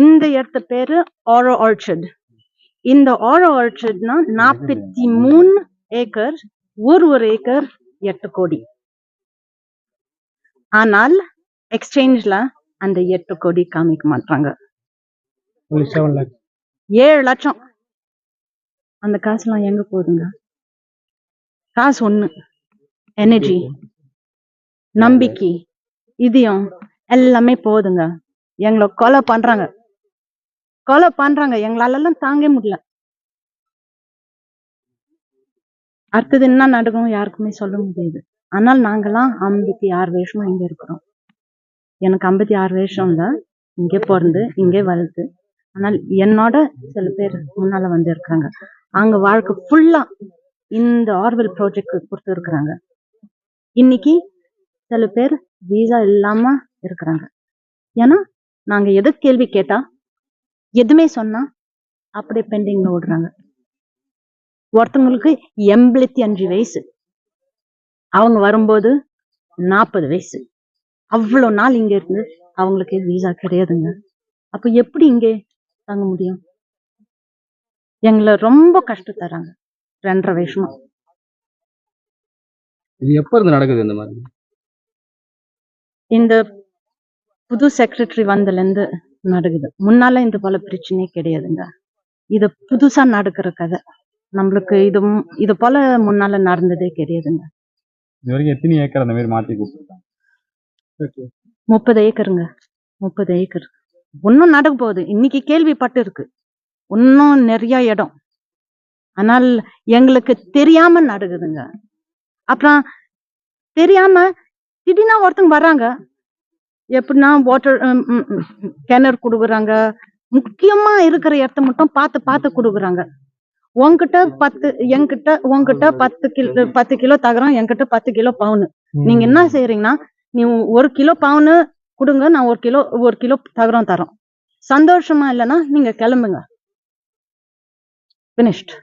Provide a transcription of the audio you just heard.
இந்த இடத்து பேரு ஆரோ ஆர்ச்சர்ட் இந்த ஆரோ ஆர்ச்சர்ட்னா நாற்பத்தி மூணு ஏக்கர் ஒரு ஒரு ஏக்கர் எட்டு கோடி. ஆனால் எக்ஸ்சேஞ்ச்ல அந்த எட்டு கோடி காமிக்க மாட்டாங்க. ஏழு லட்சம். அந்த காசுலாம் எங்க போகுதுங்க? காசு ஒண்ணு. எனர்ஜி நம்பிக்கை. இதயம் எல்லாமே போகுதுங்க. எங்களை கொலை பண்றாங்க. கொலை பண்றாங்க. எங்களால எல்லாம் தாங்க முடியல. அடுத்தது என்ன நடக்கும்? யாருக்குமே சொல்ல முடியாது. ஆனால் நாங்கெல்லாம் ஐம்பத்தி ஆறு வருஷமா இங்க இருக்கிறோம். எனக்கு ஐம்பத்தி ஆறு வருஷம் தான் இங்கே பிறந்து இங்கே வளர்த்து. ஆனால் என்னோட சில பேர் முன்னால வந்து இருக்காங்க அவங்க வாழ்க்கை ஃபுல்லா இந்த ஆர்வெல் ப்ராஜெக்ட் கொடுத்து இருக்கிறாங்க. இன்னைக்கு சில பேர் வீசா இல்லாம இருக்கிறாங்க. ஏன்னா நாங்க எது கேள்வி கேட்டா எதுவுமே சொன்னா அப்படியே பெண்டிங்ல ஓடுறாங்க. ஒருத்தவங்களுக்கு எண்பத்தி அஞ்சு வயசு. அவங்க வரும்போது நாற்பது வயசு. அவ்வளவு நாள் இங்க இருந்து அவங்களுக்கு வீசா கிடையாதுங்க. அப்ப எப்படி இங்கே தங்க முடியும்? எங்களை ரொம்ப கஷ்டம் தராங்க. ரெண்டரை வருஷமா. இது எப்ப இருந்து நடக்குது இந்த மாதிரி? இந்த புது செக்ரட்டரி வந்ததுல இருந்து நடக்குது. முன்னால இந்த போல பிரச்சனையே கிடையாதுங்க. இது புதுசா நடக்கிற கதை. நம்மளுக்கு இது இது போல முன்னால நடந்ததே கிடையாதுங்க. இது வரைக்கும் எத்தனை ஏக்கர் அந்த மாதிரி மாத்தி கொடுத்துருக்காங்க? முப்பது ஏக்கருங்க. முப்பது ஏக்கர். இன்னும் நடக்க போகுது. இன்னைக்கு கேள்விப்பட்டு இருக்கு. இன்னும் நிறைய இடம். ஆனால் எங்களுக்கு தெரியாம நடக்குதுங்க. அப்புறம் தெரியாம திடீர்னு ஒருத்தங்க வர்றாங்க. எப்படின்னா வாட்டர் கிணறு கொடுக்குறாங்க முக்கியமா இருக்கிற இடத்த மட்டும் பார்த்து பார்த்து கொடுக்குறாங்க உன்கிட்ட பத்து என்கிட்ட உன்கிட்ட பத்து கிலோ பத்து கிலோ தகரம் என்கிட்ட பத்து கிலோ பவுனு. நீங்க என்ன செய்யறீங்கன்னா நீ ஒரு கிலோ பவுனு கொடுங்க நான் ஒரு கிலோ ஒரு கிலோ தகரம் தரோம். சந்தோஷமா இல்லைன்னா நீங்க கிளம்புங்க. பினிஷ்ட்